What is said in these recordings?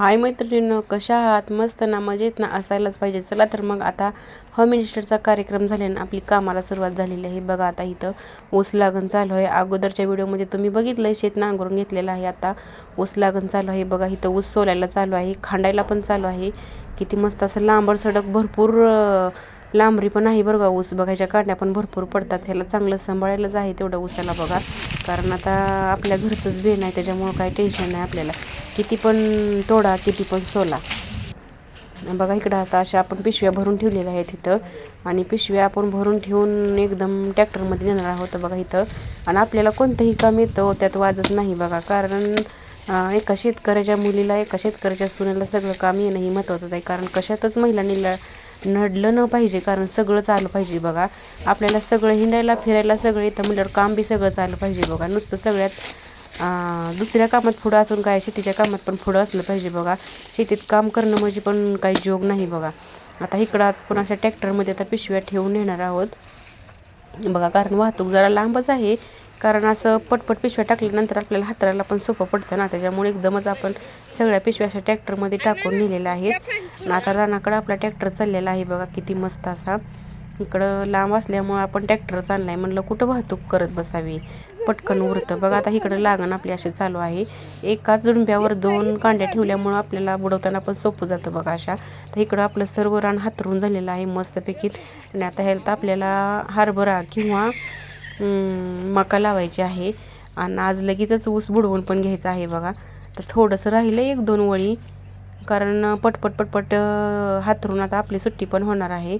हाय मैत्रिणींनो कशा आहात? मस्त ना मजेत ना? असायलाच पाहिजे. चला तर मग आता होम मिनिस्टरचा कार्यक्रम झाल्यानं आपली कामाला सुरुवात झालेली आहे. बघा आता इथं ऊस लागण चालू आहे. अगोदरच्या व्हिडिओमध्ये तुम्ही बघितलं शेत नांगरून घेतलेलं आहे. आता ऊस लागण चालू आहे. बघा इथं ऊस सोलायला चालू आहे. खांडायला पण चालू आहे. किती मस्त असं लांबड सडक भरपूर लांबरी पण आहे बरं का ऊस. बघायच्या काढण्या पण भरपूर पडतात. ह्याला चांगलं सांभाळायलाच आहे तेवढं ऊसाला बघा. कारण आता आपल्या घरचंच बेन आहे त्याच्यामुळं काही टेन्शन नाही आपल्याला. किती पण तोडा किती पण सोला. बघा इकडं आता अशा आपण पिशव्या भरून ठेवलेल्या आहेत इथं. आणि पिशव्या आपण भरून ठेवून एकदम ट्रॅक्टरमध्ये नेणार आहोत बघा इथं. आणि आपल्याला कोणतंही काम येतं त्यात वाजत नाही बघा. कारण एका शेतकऱ्याच्या मुलीला एका शेतकऱ्याच्या सुनेला सगळं काम येणं ही महत्त्वाचं आहे. कारण कशातच महिलांनी नडलं न पाहिजे. कारण सगळंच आलं पाहिजे बघा. आपल्याला सगळं हिंडायला फिरायला सगळं येतं म्हटल्यावर काम बी सगळं आलं पाहिजे बघा. नुसतं सगळ्यात दुसऱ्या कामात पुढं असून काय शेतीच्या कामात पण पुढं असलं पाहिजे बघा. शेतीत काम करणं म्हणजे पण काही जोग नाही बघा. आता इकडं आपण अशा ट्रॅक्टरमध्ये आता पिशव्या ठेवून नेणार आहोत. बघा कारण वाहतूक जरा लांबच आहे. कारण असं पटपट पिशव्या टाकल्यानंतर आपल्याला हाताळायला पण सोपं पडतं ना. त्याच्यामुळे एकदमच आपण सगळ्या पिशव्या अशा ट्रॅक्टरमध्ये टाकून नेलेल्या आहेत. आता रानाकडं आपला ट्रॅक्टर चाललेला आहे बघा किती मस्त असा. इकडं लांब असल्यामुळं आपण ट्रॅक्टरच आणला आहे म्हणलं कुठं वाहतूक करत बसावी? पटकन उरतं. बघा आता इकडं लागण आपली अशी चालू आहे. एकाच जुंब्यावर दोन कांड्या ठेवल्यामुळं आपल्याला बुडवताना पण सोपं जातं बघा अशा. तर इकडं आपलं सर्व रान हातरून झालेलं आहे मस्तपैकी. आणि आता ह्याला आपल्याला हरभरा किंवा मका लावायची आहे. आणि आज लगेचच ऊस बुडवून पण घ्यायचं आहे बघा. तर थोडंसं राहिलं एक दोन वळी. कारण पटपट पटपट हातरून आता आपली सुट्टी पण होणार आहे.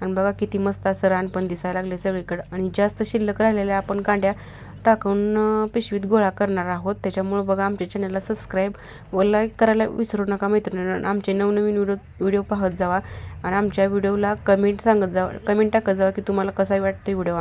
आणि बघा किती मस्त असं रान पण दिसायला लागले सगळीकडं. आणि जास्त शिल्लक राहिलेल्या आपण कांड्या टाकून पिशवीत गोळा करणार आहोत. त्याच्यामुळं बघा आमच्या चॅनलला सबस्क्राईब व लाईक करायला विसरू नका मैत्रिणींना. आमचे नवनवीन व्हिडिओ व्हिडिओ पाहत जावा. आणि आमच्या व्हिडिओला कमेंट सांगत जावा कमेंट टाकत जावा की तुम्हाला कसा वाटतं व्हिडिओ